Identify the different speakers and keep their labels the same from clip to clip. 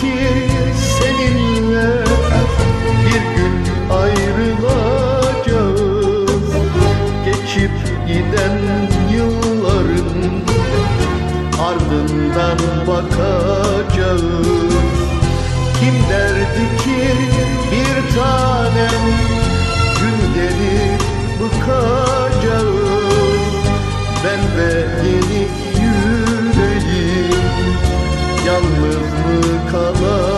Speaker 1: Kim seninle bir gün ayrılacağız? Geçip giden yılların ardından bakacağız Kim derdi ki bir tanem günleri bıkacağız Ben ve yeni yalnız mı kalar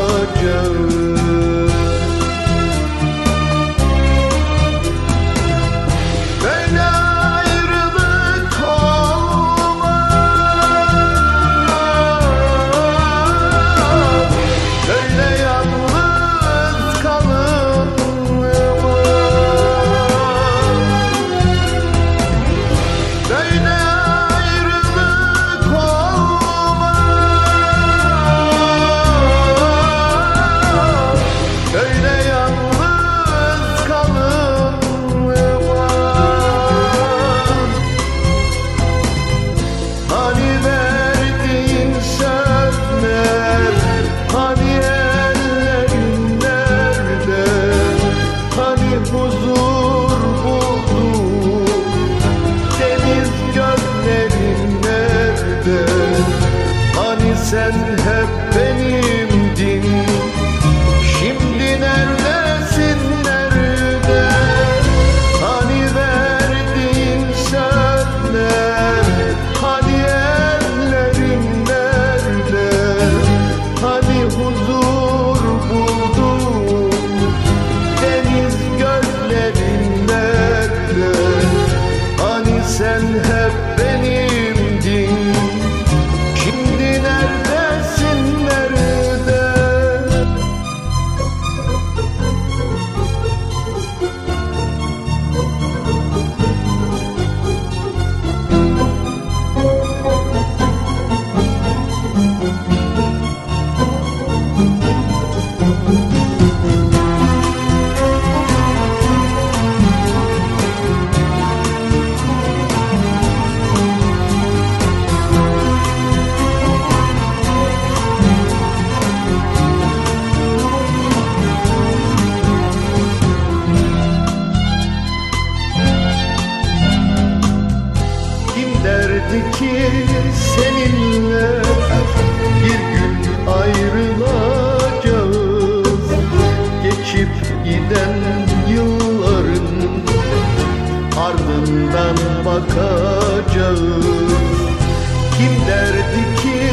Speaker 1: you. Bakacağız. Kim derdi ki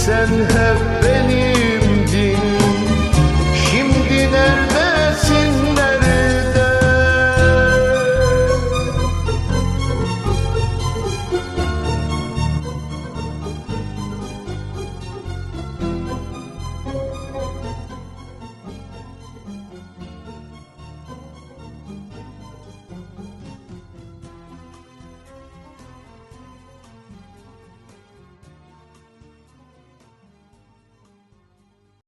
Speaker 1: sen hep beni